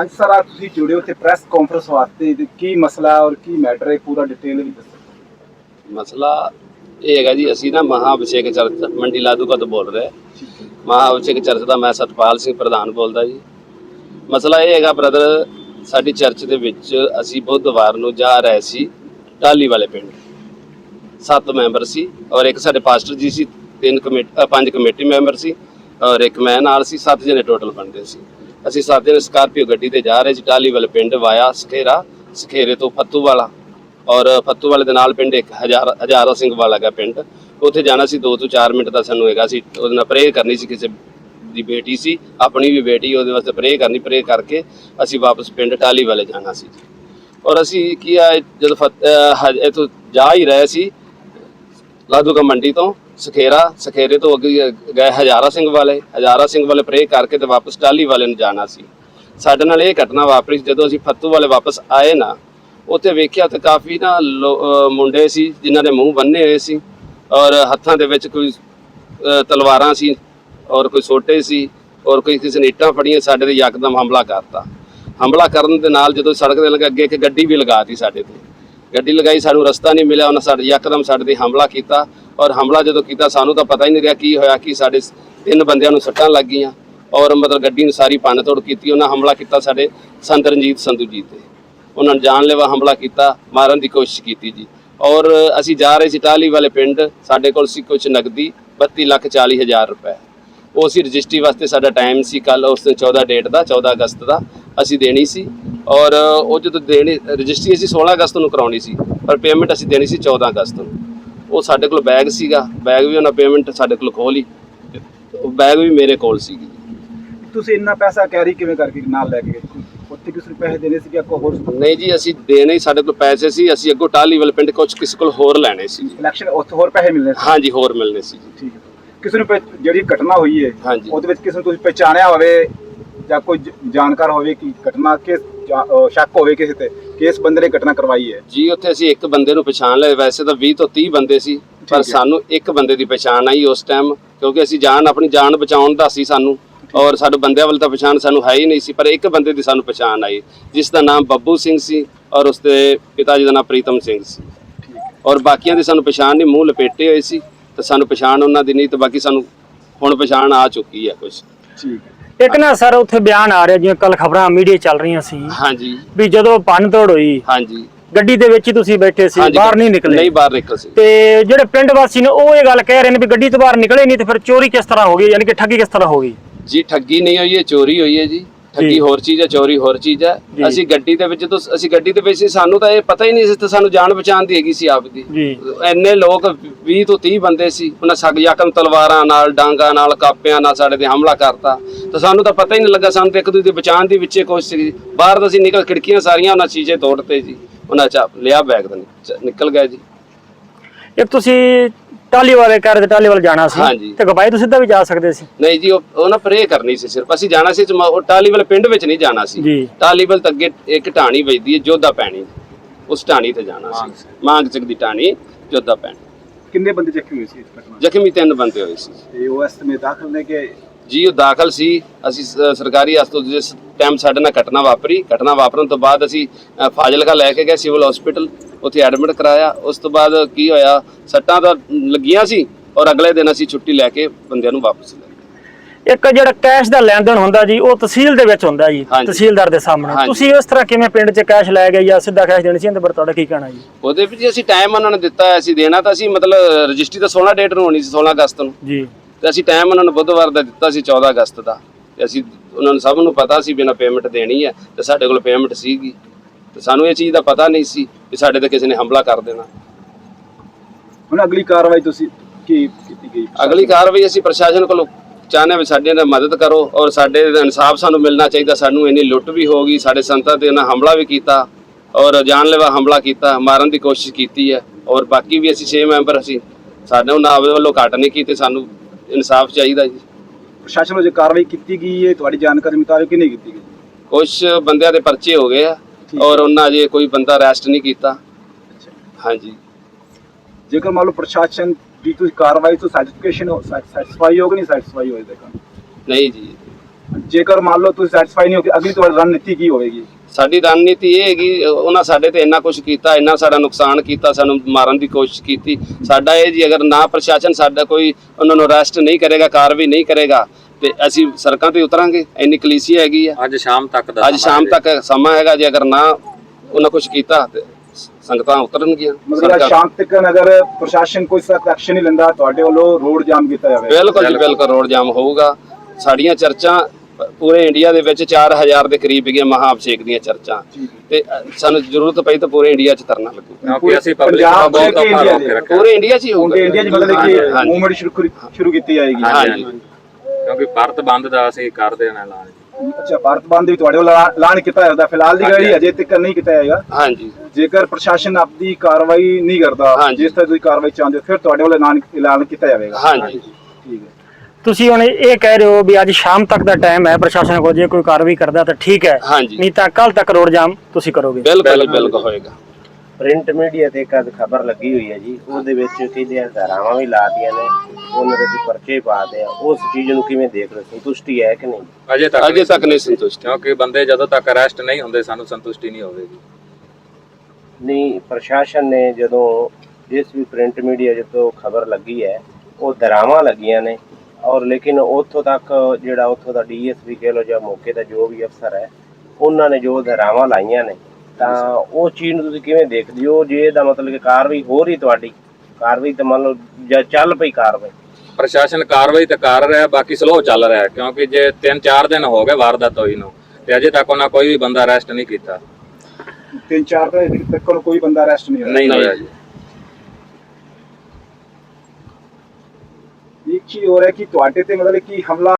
ਅੱਜ ਸਰ ਤੁਸੀਂ ਜੁੜੇ ਹੋ ਤੇ ਪ੍ਰੈਸ ਕਾਨਫਰੰਸ ਵਾਸਤੇ ਤੇ ਕੀ ਮਸਲਾ ਔਰ ਕੀ ਮੈਟਰ ਹੈ ਪੂਰਾ ਡਿਟੇਲ ਵਿੱਚ ਦੱਸੋ। ਮਸਲਾ ਇਹ ਹੈਗਾ ਜੀ ਅਸੀਂ ਨਾ ਮਹਾ ਅਭਿਸ਼ੇਕ ਚਰਚ ਮੰਡੀ ਲਾਦੂਕਾ ਤੋਂ ਬੋਲ ਰਹੇ ਮਹਾ ਅਭਿਸ਼ੇਕ ਚਰਚ ਦਾ ਮੈਂ ਸਤਪਾਲ ਸਿੰਘ ਪ੍ਰਧਾਨ ਬੋਲਦਾ ਜੀ। ਮਸਲਾ ਇਹ ਹੈਗਾ ਬ੍ਰਦਰ ਸਾਡੀ ਚਰਚ ਦੇ ਵਿੱਚ ਅਸੀਂ ਬੁੱਧਵਾਰ ਨੂੰ ਜਾ ਰਹੇ ਸੀ ਟਾਲੀ ਵਾਲੇ ਪਿੰਡ। ਸੱਤ ਮੈਂਬਰ ਸੀ ਔਰ ਇੱਕ ਸਾਡੇ ਪਾਸਟਰ ਜੀ ਸੀ ਤਿੰਨ ਕਮੇਟੀ ਪੰਜ ਕਮੇਟੀ ਮੈਂਬਰ ਸੀ ਔਰ ਇੱਕ ਮੈਂ ਨਾਲ ਸੀ ਸੱਤ ਜਣੇ ਟੋਟਲ ਬਣਦੇ ਸੀ। ਅਸੀਂ ਸੱਤ ਜਣੇ ਸਕਾਰਪੀਓ ਗੱਡੀ ਤੇ ਜਾ ਰਹੇ ਸੀ ਟਾਲੀ ਵਾਲੇ ਪਿੰਡ ਵਾਇਆ ਸਖੇਰਾ, ਸਖੇਰੇ ਤੋਂ ਫੱਤੂ ਵਾਲਾ। ਔਰ ਫੱਤੂ ਵਾਲੇ ਦੇ ਨਾਲ ਪਿੰਡ ਇੱਕ ਹਜ਼ਾਰ, ਹਜ਼ਾਰਾ ਸਿੰਘ ਵਾਲਾ ਦਾ ਪਿੰਡ। ਉੱਥੇ ਜਾਣਾ ਸੀ 2 ਤੋਂ 4 ਮਿੰਟ ਦਾ ਸਾਨੂੰ ਹੈਗਾ ਸੀ। ਉਹਦੇ ਨਾਲ ਪ੍ਰੇਅਰ ਕਰਨੀ ਸੀ ਕਿਸੇ ਦੀ ਬੇਟੀ ਸੀ, ਆਪਣੀ ਵੀ ਬੇਟੀ, ਉਹਦੇ ਵਾਸਤੇ ਪ੍ਰੇਅਰ ਕਰਨੀ, ਪ੍ਰੇਅਰ ਕਰਕੇ ਅਸੀਂ ਵਾਪਸ ਪਿੰਡ ਟਾਲੀ ਵਾਲੇ ਜਾਣਾ ਸੀ। ਔਰ ਅਸੀਂ ਕੀ ਆ, ਜਦੋਂ ਫਤ- ਜਾ ਹੀ ਰਹੇ ਸੀ ਲਾਦੂਕਾ ਮੰਡੀ ਤੋਂ ਸਖੇਰਾ, ਸਖੇਰੇ ਤੋਂ ਅੱਗੇ ਗਏ ਹਜ਼ਾਰਾ ਸਿੰਘ ਵਾਲੇ, ਹਜ਼ਾਰਾ ਸਿੰਘ ਵਾਲੇ ਪ੍ਰੇਅਰ ਕਰਕੇ ਤੇ ਵਾਪਸ ਟਾਲੀ ਵਾਲੇ ਨੂੰ ਜਾਣਾ ਸੀ। ਸਾਡੇ ਨਾਲ ਇਹ ਘਟਨਾ ਵਾਪਰੀ ਜਦੋਂ ਅਸੀਂ ਫੱਤੂ ਵਾਲੇ ਵਾਪਸ ਆਏ ਨਾ, ਉੱਥੇ ਵੇਖਿਆ ਤੇ ਕਾਫੀ ਨਾ ਲੋ- ਮੁੰਡੇ ਸੀ, ਜਿਨ੍ਹਾਂ ਦੇ ਮੂੰਹ ਬੰਨੇ ਹੋਏ ਸੀ ਔਰ ਹੱਥਾਂ ਦੇ ਵਿੱਚ ਕੋਈ ਤਲਵਾਰਾਂ ਸੀ ਔਰ ਕੋਈ ਸੋਟੇ ਸੀ ਔਰ ਕੋਈ ਕਿਸੇ ਨੇ ਇੱਟਾਂ ਫੜੀਆਂ, ਸਾਡੇ ਤੇ ਯਕਦਮ ਹਮਲਾ ਕਰਤਾ। ਹਮਲਾ ਕਰਨ ਦੇ ਨਾਲ ਜਦੋਂ ਸੜਕ ਦੇ ਲੱਗੇ ਅੱਗੇ ਇੱਕ ਗੱਡੀ ਵੀ ਲਗਾਤੀ ਸਾਡੇ ਤੇ। ਗੱਡੀ ਲਗਾਈ, ਸਾਨੂੰ ਰਸਤਾ ਨਹੀਂ ਮਿਲਿਆ, ਉਹਨਾਂ ਸਾਡੇ ਯਕਦਮ ਸਾਡੇ ਤੇ ਹਮਲਾ ਕੀਤਾ ਔਰ ਹਮਲਾ ਜਦੋਂ ਕੀਤਾ, ਸਾਨੂੰ ਤਾਂ ਪਤਾ ਹੀ ਨਹੀਂ ਰਿਹਾ ਕੀ ਹੋਇਆ, ਕਿ ਸਾਡੇ ਤਿੰਨ ਬੰਦਿਆਂ ਨੂੰ ਸੱਟਾਂ ਲੱਗ ਗਈਆਂ ਔਰ ਮਤਲਬ ਗੱਡੀ ਨੂੰ ਸਾਰੀ ਭੰਨ ਤੋੜ ਕੀਤੀ, ਉਹਨਾਂ ਹਮਲਾ ਕੀਤਾ ਸਾਡੇ ਸੰਤ ਰਣਜੀਤ ਸੰਧੂ ਜੀ ਤੇ। ਉਹਨਾਂ ਨੇ ਜਾਨਲੇਵਾ ਹਮਲਾ ਕੀਤਾ, ਮਾਰਨ ਦੀ ਕੋਸ਼ਿਸ਼ ਕੀਤੀ ਜੀ। ਔਰ ਅਸੀਂ ਜਾ ਰਹੇ ਸੀ ਟਾਲੀ ਵਾਲੇ ਪਿੰਡ, ਸਾਡੇ ਕੋਲ ਸੀ ਕੁਝ ਨਗਦੀ 32 ਲੱਖ 40 ਹਜ਼ਾਰ ਰੁਪਏ। ਉਹ ਅਸੀਂ ਰਜਿਸਟਰੀ ਵਾਸਤੇ ਸਾਡਾ ਟਾਈਮ ਸੀ ਕੱਲ ਉਸ ਦਿਨ 14 ਡੇਟ ਦਾ 14 ਅਗਸਤ ਦਾ ਅਸੀਂ ਦੇਣੀ ਸੀ। ਔਰ ਉਹ ਜਦੋਂ ਦੇਣੀ ਰਜਿਸਟਰੀ ਅਸੀਂ 16 ਅਗਸਤ ਨੂੰ ਕਰਾਉਣੀ ਸੀ ਪਰ ਪੇਮੈਂਟ ਅਸੀਂ ਦੇਣੀ ਸੀ 14 ਅਗਸਤ ਨੂੰ। ਉਹ ਸਾਡੇ ਕੋਲ ਬੈਗ ਸੀਗਾ ਬੈਗ ਵੀ ਉਹਨਾਂ ਪੇਮੈਂਟ ਸਾਡੇ ਕੋਲ ਖੋਲੀ ਉਹ ਬੈਗ ਵੀ ਮੇਰੇ ਕੋਲ ਸੀਗੀ। ਤੁਸੀਂ ਇੰਨਾ ਪੈਸਾ ਕੈਰੀ ਕਿਵੇਂ ਕਰਕੇ ਨਾਲ ਲੈ ਕੇ ਗਏ? ਉੱਥੇ ਕਿਸ ਨੂੰ ਪੈਸੇ ਦੇਣੇ ਸੀ ਕਿ ਕੋਈ ਹੋਰ ਨਹੀਂ ਜੀ ਅਸੀਂ ਦੇਣੇ ਹੀ ਸਾਡੇ ਕੋਲ ਪੈਸੇ ਸੀ ਅਸੀਂ ਅੱਗੋਂ ਟਾਲੀ ਵਾਲੇ ਪਿੰਡ ਕੁਝ ਕਿਸੇ ਕੋਲ ਹੋਰ ਲੈਣੇ ਸੀ। ਇਲੈਕਸ਼ਨ ਉੱਥੇ ਹੋਰ ਪੈਸੇ ਮਿਲਨੇ ਸੀ? ਹਾਂਜੀ ਹੋਰ ਮਿਲਨੇ ਸੀ। ਠੀਕ ਹੈ। ਕਿਸੇ ਨੂੰ ਜਿਹੜੀ ਘਟਨਾ ਹੋਈ ਹੈ। ਉਹਦੇ ਵਿੱਚ ਕਿਸੇ ਨੂੰ ਤੁਸੀਂ ਪਹਿਚਾਣਿਆ ਹੋਵੇ ਜਾਂ ਕੋਈ ਜਾਣਕਾਰ ਹੋਵੇ ਕਿ ਘਟਨਾ ਕਿਸ ਸ਼ੱਕ ਹੋਵੇ ਕਿਸੇ ਤੇ ਕਿ ਇਸ ਬੰਦੇ ਨੇ ਘਟਨਾ ਕਰਵਾਈ ਹੈ। ਜੀ ਉੱਥੇ ਅਸੀਂ ਇੱਕ ਬੰਦੇ ਨੂੰ ਪਛਾਣ ਲਏ ਵੈਸੇ ਤਾਂ 20 ਤੋਂ 30 ਬੰਦੇ ਸੀ ਪਰ। ਸਾਨੂੰ ਇੱਕ ਬੰਦੇ ਦੀ ਪਛਾਣ ਆਈ ਉਸ ਟਾਈਮ ਕਿਉਂਕਿ ਅਸੀਂ ਜਾਨ ਆਪਣੀ ਜਾਨ ਬਚਾਉਣ ਦਾ ਸੀ ਸਾਨੂੰ ਔਰ ਸਾਡੇ ਬੰਦਿਆਂ ਵੱਲ ਤਾਂ ਪਛਾਣ ਸਾਨੂੰ ਹੈ ਹੀ ਨਹੀਂ ਸੀ ਪਰ ਇੱਕ ਬੰਦੇ ਦੀ ਸਾਨੂੰ ਪਛਾਣ ਆਈ ਜਿਸ ਦਾ ਨਾਮ ਬੱਬੂ ਸਿੰਘ ਸੀ ਔਰ ਉਸਦੇ ਪਿਤਾ ਜੀ ਦਾ ਨਾਮ ਪ੍ਰੀਤਮ ਸਿੰਘ ਸੀ। ਔਰ ਬਾਕੀਆਂ ਦੀ ਸਾਨੂੰ ਪਛਾਣ ਨਹੀਂ ਮੂੰਹ ਲਪੇਟੇ ਹੋਏ ਸੀ ਤੇ ਸਾਨੂੰ ਪਛਾਣ ਉਹਨਾਂ ਦੀ ਨਹੀਂ ਤੇ ਬਾਕੀ ਸਾਨੂੰ ਹੁਣ ਪਛਾਣ ਆ ਚੁੱਕੀ ਹੈ ਕੁਝ ਠੀਕ ਹੈ। ਇੱਕ ਨਾ ਸਰ ਉੱਥੇ ਬਿਆਨ ਆ ਰਿਹਾ ਜਿਵੇਂ ਕੱਲ ਖਬਰਾਂ ਮੀਡੀਆ ਚੱਲ ਰਹੀਆਂ ਸੀ। ਹਾਂਜੀ। ਵੀ ਜਦੋਂ ਭੰਨ ਤੋੜ ਹੋਈ ਹਾਂਜੀ। ਗੱਡੀ ਦੇ ਵਿੱਚ ਹੀ ਤੁਸੀਂ ਬੈਠੇ ਸੀ ਹਾਂਜੀ, ਬਾਹਰ ਨਹੀਂ ਨਿਕਲੇ। ਨਹੀਂ ਬਾਹਰ ਨਿਕਲ ਸੀ। ਤੇ ਜਿਹੜੇ ਪਿੰਡ ਵਾਸੀ ਨੇ ਉਹ ਇਹ ਗੱਲ ਕਹਿ ਰਹੇ ਨੇ ਵੀ ਗੱਡੀ ਤੋਂ ਬਾਹਰ ਨਿਕਲੇ ਨਹੀਂ ਤੇ ਫਿਰ ਚੋਰੀ ਕਿਸ ਤਰ੍ਹਾਂ ਹੋ ਗਈ ਯਾਨੀ ਕਿ ਠੱਗੀ ਕਿਸ ਤਰ੍ਹਾਂ ਹੋ ਗਈ? ਜੀ ਠੱਗੀ ਨਹੀਂ ਹੋਈ ਹੈ ਚੋਰੀ ਹੋਈ ਹੈ ਜੀ। ਠੱਗੀ। ਹੋਰ ਚੀਜ਼ ਹੈ ਚੋਰੀ ਹੋਰ ਚੀਜ਼ ਹੈ। ਅਸੀਂ ਗੱਡੀ ਦੇ ਵਿੱਚ ਜਦੋਂ ਅਸੀਂ ਗੱਡੀ ਦੇ ਵਿੱਚ ਸੀ ਸਾਨੂੰ ਤਾਂ ਇਹ ਪਤਾ ਹੀ ਨਹੀਂ ਸੀ ਤੇ ਸਾਨੂੰ ਜਾਣ ਪਛਾਣ ਦੀ ਹੈਗੀ ਸੀ ਆਪ ਦੀ ਇੰਨੇ ਲੋਕ 20 ਤੋਂ 30 ਬੰਦੇ ਸੀ ਉਹਨਾਂ ਸਗ ਯਕਮ ਤਲਵਾਰਾਂ ਨਾਲ ਡਾਂਗਾ ਨਾਲ ਕਾਪਿਆਂ ਨਾਲ ਸਾਡੇ ਤੇ ਹਮਲਾ ਕਰਤਾ। ਤੇ ਸਾਨੂੰ ਤਾਂ ਪਤਾ ਹੀ ਨਹੀਂ ਲੱਗਾ ਸਾਨੂੰ ਤਾਂ ਇੱਕ ਦੂਜੇ ਦੇ ਬਚਾਉਣ ਦੀ ਵਿੱਚੇ ਕੋਸ਼ਿਸ਼ ਸੀ। ਬਾਹਰ ਤਾਂ ਅਸੀਂ ਨਿਕਲ ਖਿੜਕੀਆਂ ਸਾਰੀਆਂ ਉਹਨਾਂ ਸ਼ੀਸ਼ੇ ਤੋੜਤੇ ਜੀ। ਉਹਨਾਂ ਚਾ ਲਿਆ ਬੈਗ ਤਾਂ ਨਿਕ- ਨਿਕਲ ਗਏ ਜੀ। ਇੱਕ ਤੁਸੀਂ ਟਾਲੀ ਵਾਲੇ ਕਹਿ ਰਹੇ ਤੇ ਟਾਲੀ ਵਾਲੇ ਜਾਣਾ ਸੀ ਹਾਂਜੀ। ਤੇ ਗਵਾਈ ਤੋਂ ਸਿੱਧਾ ਵੀ ਜਾ ਸਕਦੇ ਸੀ। ਨਹੀਂ ਜੀ ਉਹ ਉਹ ਨਾ ਪ੍ਰੇ ਕਰਨੀ ਸੀ ਸਿਰਫ। ਅਸੀਂ ਜਾਣਾ ਸੀ ਜਮਾ- ਉਹ ਟਾਲੀ ਵਾਲੇ ਪਿੰਡ ਵਿੱਚ ਨਹੀਂ ਜਾਣਾ ਸੀ। ਜੀ। ਟਾਲੀ ਵਾਲ ਤਾਂ ਅੱਗੇ ਇੱਕ ਢਾਣੀ ਵੱਜਦੀ ਹੈ ਜੋਧਾ ਪੈਣੀ। ਉਸ ਢਾਣੀ ਤੇ ਜਾਣਾ ਸੀ। ਮਾਂਗ ਚੱਕ ਦੀ ਢਾਣੀ ਜੋਧਾ ਪੈਣੀ। ਕਿੰਨੇ ਬੰਦੇ ਜ਼ਖਮੀ ਹੋਏ ਸੀ ਇਸ ਘਟਨਾ 'ਚ? ਜ਼ਖਮੀ ਤਿੰਨ ਬੰਦੇ ਹੋਏ ਸੀ। ਤੇ ਉਹ ਇਸ ਸਮੇਂ ਦਾਖਲ ਨੇ ਕਿ ਜੀ ਉਹ ਦਾਖਲ ਸੀ। ਅਸੀਂ ਸ- ਸਰਕਾਰੀ ਹਸਪਤਾਲ ਜਿਸ ਟਾਈਮ ਸਾਡੇ ਨਾਲ ਘਟਨਾ ਵਾਪਰੀ। ਘਟਨਾ ਵਾਪਰਨ ਤੋਂ ਬਾਅਦ ਅਸੀਂ ਅ, ਫਾਜ਼ਿਲਕਾ ਲੈ ਕੇ ਗਏ ਸਿਵਲ ਹਸਪੀਟਲ। ਉੱਥੇ ਐਡਮਿਟ ਕਰਾਇਆ। ਉਸ ਤੋਂ ਬਾਅਦ ਕੀ ਹੋਇਆ? ਸੱਟਾਂ ਤਾਂ ਲੱਗੀਆਂ ਸੀ ਔਰ ਅਗਲੇ ਦਿਨ ਅਸੀਂ ਛੁੱਟੀ ਲੈ ਕੇ ਬੰਦਿਆਂ ਨੂੰ ਵਾਪਸ ਲੈ ਇੱਕ ਜਿਹੜਾ ਕੈਸ਼ ਦਾ ਲੈਣ ਦੇਣ ਹੁੰਦਾ ਜੀ ਉਹ ਤਹਿਸੀਲ ਦੇ ਵਿੱਚ ਹੁੰਦਾ ਜੀ। ਤਹਿਸੀਲਦਾਰ ਦੇ ਸਾਹਮਣੇ। ਤੁਸੀਂ ਇਸ ਤਰ੍ਹਾਂ ਕਿਵੇਂ ਪਿੰਡ 'ਚ ਕੈਸ਼ ਲੈ ਗਏ ਜਾਂ ਸਿੱਧਾ ਕੈਸ਼ ਦੇਣੀ ਸੀ? ਇਹਦੇ ਬਾਰੇ ਤੁਹਾਡਾ ਕੀ ਕਹਿਣਾ ਜੀ? ਉਹਦੇ ਵਿੱਚ ਅਸੀਂ ਟਾਈਮ ਉਹਨਾਂ ਨੇ ਦਿੱਤਾ ਹੋਇਆ ਸੀ ਦੇਣਾ ਤਾਂ ਸੀ ਮਤਲਬ ਰਜਿਸਟਰੀ ਤਾਂ 16 ਡੇਟ ਨੂੰ ਹੋਣੀ ਸੀ 16 ਅਗਸਤ ਨੂੰ। ਜੀ। ਤੇ ਅਸੀਂ ਟਾਈਮ ਉਹਨਾਂ ਨੂੰ ਬੁੱਧਵਾਰ ਦਾ ਦਿੱਤਾ ਸੀ 14 ਅਗਸਤ ਦਾ। ਤੇ ਅਸੀਂ ਉਹਨਾਂ ਨੂੰ ਸਭ ਨੂੰ ਪਤਾ ਸੀ ਬਿਨਾ ਪੇਮੈਂਟ ਦੇਣੀ ਹੈ ਤੇ ਸਾਡੇ ਕੋਲ ਪੇਮੈਂਟ ਸੀਗੀ। ਤੇ ਸਾਨੂੰ ਇਹ ਚੀਜ਼ ਦਾ ਪਤਾ ਨਹੀਂ ਸੀ ਕਿ ਸਾਡੇ ਤੇ ਕਿਸੇ ਨੇ ਹਮਲਾ ਕਰ ਦੇਣਾ। ਹੁਣ ਅਗਲੀ ਕਾਰਵਾਈ ਤੁਸੀਂ ਕੀ ਕੀਤੀ ਗਈ? ਅਗਲੀ ਕਾਰਵਾਈ ਅਸੀਂ ਪ੍ਰਸ਼ਾਸਨ ਕੋਲੋਂ ਚਾਹੁੰਦੇ ਵੀ ਸਾਡੇ ਨਾਲ ਮਦਦ ਕਰੋ ਔਰ ਸਾਡੇ ਇਨਸਾਫ ਸਾਨੂੰ ਮਿਲਣਾ ਚਾਹੀਦਾ। ਸਾਨੂੰ ਇੰਨੀ ਲੁੱਟ ਵੀ ਹੋ ਗਈ ਸਾਡੇ ਸੰਤਾਂ ਤੇ ਉਹਨਾਂ ਹਮਲਾ ਵੀ ਕੀਤਾ ਔਰ ਜਾਨਲੇਵਾ ਹਮਲਾ ਕੀਤਾ ਮਾਰਨ ਦੀ ਕੋਸ਼ਿਸ਼ ਕੀਤੀ ਹੈ ਔਰ ਬਾਕੀ ਵੀ ਅਸੀਂ 6 ਮੈਂਬਰ ਅਸੀਂ ਸਾਡੇ ਉਹਨਾਂ ਆਪਦੇ ਵੱਲੋਂ ਘੱਟ ਨਹੀਂ ਕੀਤੇ ਸਾਨੂੰ ਇਨਸਾਫ ਚਾਹੀਦਾ ਜੀ। ਪ੍ਰਸ਼ਾਸਨ ਵੱਲੋਂ ਜੇ ਕਾਰਵਾਈ ਕੀਤੀ ਗਈ ਹੈ ਤੁਹਾਡੀ ਜਾਣਕਾਰੀ ਮੁਤਾਬਕ ਕਿ ਨਹੀਂ ਕੀਤੀ ਗਈ? ਕੁਝ ਬੰਦਿਆਂ ਦੇ ਪਰਚੇ ਹੋ ਗਏ ਆ। ਔਰ ਉਹਨਾਂ ਅਜੇ ਕੋਈ ਬੰਦਾ ਅਰੈਸਟ ਨਹੀਂ ਕੀਤਾ। ਹਾਂਜੀ। ਜੇਕਰ ਮੰਨ ਲਓ ਪ੍ਰਸ਼ਾਸਨ ਦੀ ਤੁਸੀਂ ਕਾਰਵਾਈ ਤੋਂ ਸੈਟੀਸਫੈਕਸ਼ਨ ਹੋ ਸੈਟੀਸਫਾਈ ਹੋਗੇ ਨਹੀਂ ਸੈਟੀਸਫਾਈ ਹੋਏ ਦੇਖਾਂ। ਨਹੀਂ ਜੀ। ਜੇਕਰ ਮੰਨ ਲਓ ਤੁਸੀਂ ਸੈਟੀਸਫਾਈ ਨਹੀਂ ਹੋ ਕਿ ਅਗਲੀ ਤੁਹਾਡੀ ਰਣਨੀਤੀ ਕੀ ਹੋਵੇਗੀ? ਸਾਡੀ ਰਣਨੀਤੀ ਇਹ ਹੈਗੀ ਉਹਨਾਂ ਸਾਡੇ ਤੇ ਇੰਨਾ ਕੁਝ ਕੀਤਾ ਇੰਨਾ ਸਾਡਾ ਨੁਕਸਾਨ ਕੀਤਾ ਸਾਨੂੰ ਮਾਰਨ ਦੀ ਕੋਸ਼ਿਸ਼ ਕੀਤੀ। ਸਾਡਾ ਇਹ ਜੀ ਅਗਰ ਨਾ ਪ੍ਰਸ਼ਾਸਨ ਸਾਡਾ ਕੋਈ ਉਹਨਾਂ ਨੂੰ ਅਰੈਸਟ ਨਹੀਂ ਕਰੇਗਾ ਕਾਰਵਾਈ ਨਹੀਂ ਕਰੇਗਾ ਤੇ ਅਸੀਂ ਸੜਕਾਂ ਤੇ ਉਤਰਾਂਗੇ ਇੰਨੀ ਕਲੀਸੀ ਹੈਗੀ ਆ। ਅੱਜ ਸ਼ਾਮ ਤੱਕ ਦਾ ਅੱਜ ਸਮਾਂ ਤੱਕ ਸਮਾਂ ਹੈਗਾ ਜੇ ਅਗਰ ਨਾ ਉਹਨਾਂ ਕੁਝ ਕੀਤਾ ਤੇ ਸੰਗਤਾਂ ਉਤਰਨਗੀਆਂ ਮਤਲਬ ਸ਼ਾਮ ਤੱਕ ਅਗਰ ਪ੍ਰਸ਼ਾਸਨ ਕੋਈ ਸਖਤ ਐਕਸ਼ਨ ਨਹੀਂ ਲੈਂਦਾ ਤੁਹਾਡੇ ਵੱਲੋਂ ਰੋਡ ਜਾਮ ਕੀਤਾ ਜਾਵੇ। ਬਿਲਕੁਲ ਜੀ ਬਿਲਕੁਲ। ਰੋਡ ਜਾਮ ਹੋਊਗਾ। ਸਾਡੀਆਂ ਚਰਚਾਂ ਪੂਰੇ ਇੰਡੀਆ ਦੇ ਵਿੱਚ 4000 ਦੇ ਕਰੀਬ ਹੈਗੀਆਂ ਮਹਾ ਅਭਿਸ਼ੇਕ ਦੀਆਂ ਚਰਚਾਂ। ਤੇ ਸਾਨੂੰ ਜ਼ਰੂਰਤ ਪਈ ਤਾਂ ਪੂਰੇ ਇੰਡੀਆ 'ਚ ਤਰਨਾ ਲੱਗੂ। ਅਸੀਂ ਪਬਲਿਕ ਦਾ ਬਹੁਤ ਪੂਰੇ ਇੰਡੀਆ 'ਚ ਹੀ ਹੋਊਗਾ। ਇੰਡੀਆ 'ਚ ਮਤਲਬ ਕਿ ਹਾਂਜੀ। ਮੂਵਮੈਂਟ ਸ਼ੁਰੂ ਸ਼ੁਰੂ ਕੀਤੀ ਜਾਏਗੀ। ਹਾਂਜੀ। ਕਿਉਂਕਿ ਭਾਰਤ ਬੰਦ ਦਾ ਅਸੀਂ ਕਰ ਦੇਣਾ ਐਲਾਨ ਅੱਛਾ ਭਾਰਤ ਬੰਦ ਵੀ ਤੁਹਾਡੇ ਵੱਲੋਂ ਐਲਾ- ਐਲਾਨ ਕੀਤਾ ਜਾਂਦਾ। ਫਿਲਹਾਲ ਦੀ ਗੜੀ ਅਜੇ ਤੱਕ ਨਹੀਂ ਕੀਤਾ ਜਾਏਗਾ ਹਾਂਜੀ। ਜੇਕਰ ਪ੍ਰਸ਼ਾਸਨ ਆਪਦੀ ਕਾਰਵਾਈ ਨਹੀਂ ਕਰਦਾ ਹਾਂਜੀ। ਜਿਸ ਤਰ੍ਹਾਂ ਤੁਸੀਂ ਕਾਰਵਾਈ ਚਾਹੁੰਦੇ ਫਿਰ ਤੁਹਾਡੇ ਵੱਲੋਂ ਐਲਾਨ ਐਲਾਨ ਕੀਤਾ ਜਾਵੇਗਾ। ਹਾਂਜੀ। ਠੀਕ ਹੈ। ਤੁਸੀਂ ਹੁਣ ਇਹ ਕਹਿ ਰਹੇ ਹੋ ਵੀ ਅੱਜ ਸ਼ਾਮ ਤੱਕ ਦਾ ਟਾਈਮ ਹੈ ਪ੍ਰਸ਼ਾਸਨ ਕੋਲ ਜੇ ਕੋਈ ਕਾਰਵਾਈ ਕਰਦਾ ਤਾਂ ਠੀਕ ਹੈ। ਨਹੀਂ ਤਾਂ ਕੱਲ ਤੱਕ ਰੋਡ ਜਾਮ ਤੁਸੀਂ ਕਰੋਗੇ। ਬਿਲਕੁਲ ਬਿਲਕੁਲ ਹੋਏਗਾ। ਪ੍ਰਿੰਟ ਮੀਡੀਆ ਤੇ ਇੱਕ ਅੱਜ ਖਬਰ ਲੱਗੀ ਹੋਈ ਹੈ ਜੀ ਉਹਦੇ ਵਿੱਚ ਕਿਹਦੀਆਂ ਧਾਰਾਵਾਂ ਵੀ ਲਾਤੀਆਂ ਨੇ ਉਹਨਾਂ ਦੇ ਵੀ ਪਰਚੇ ਪਾਤੇ ਆ ਉਸ ਚੀਜ਼ ਨੂੰ ਕਿਵੇਂ ਦੇਖ ਰਹੇ ਹੋ? ਸੰਤੁਸ਼ਟੀ ਹੈ ਕਿ ਨਹੀਂ? ਅਜੇ ਤੱਕ ਅਜੇ ਤੱਕ ਨਹੀਂ ਸੰਤੁਸ਼ਟ। ਕਿਉਂਕਿ ਬੰਦੇ ਜਦੋਂ ਤੱਕ ਅਰੈਸਟ ਨਹੀਂ ਹੁੰਦੇ ਸਾਨੂੰ ਸੰਤੁਸ਼ਟੀ ਨਹੀਂ ਹੋਵੇਗੀ। ਨਹੀਂ ਪ੍ਰਸ਼ਾਸਨ ਨੇ ਜਦੋਂ ਜਿਸ ਵੀ ਪ੍ਰਿੰਟ ਮੀਡੀਆ ਜਦੋਂ ਖਬਰ ਲੱਗੀ ਹੈ ਉਹ ਧਾਰਾਵਾਂ ਲੱਗੀਆਂ ਨੇ ਔਰ ਲੇਕਿਨ ਉੱਥੋਂ ਤੱਕ ਜਿਹੜਾ ਉੱਥੋਂ ਦਾ ਡੀਐਸਪੀ ਕਹਿ ਲੋ ਜਾਂ ਮੌਕੇ ਦਾ ਜੋ ਵੀ ਅਫਸਰ ਹੈ ਉਹਨਾਂ ਨੇ ਜੋ ਧਾਰਾਵਾਂ ਲਾਈਆਂ ਨੇ ਤਾਂ ਉਹ ਚੀਜ਼ ਨੂੰ ਤੁਸੀਂ ਕਿਵੇਂ ਦੇਖਦੇ ਹੋ? ਜੇ ਇਹਦਾ ਮਤਲਬ ਕਿ ਕਾਰਵਾਈ ਹੋ ਰਹੀ ਤੁਹਾਡੀ ਕਾਰਵਾਈ ਤਾਂ ਮੰਨ ਲਓ ਜਾਂ ਚੱਲ ਪਈ ਕਾਰਵਾਈ? ਪ੍ਰਸ਼ਾਸਨ ਕਾਰਵਾਈ ਤਾਂ ਕਰ ਰਿਹਾ ਬਾਕੀ ਸਲੋ ਚੱਲ ਰਿਹਾ ਹੈ, ਕਿਉਂਕਿ ਜੇ 3-4 ਦਿਨ ਹੋ ਗਏ ਵਾਰਦਾਤ ਹੋਈ ਨੂੰ ਤੇ ਅਜੇ ਤੱਕ ਉਹਨਾਂ ਕੋਈ ਵੀ ਬੰਦਾ ਅਰੈਸਟ ਨਹੀਂ ਕੀਤਾ। ਤਿੰਨ ਚਾਰ ਦਿਨ ਤੱਕ ਕੋਈ ਬੰਦਾ ਅਰੈਸਟ ਨਹੀਂ ਹੋਇਆ। ਨਹੀਂ ਨਹੀਂ। ਹੋਇਆ ਜੀ। ਇੱਕ ਚੀਜ਼ ਹੋਰ ਹੈ ਕਿ ਤੁਹਾਡੇ ਤੇ ਮਤਲਬ ਕਿ ਹਮਲਾ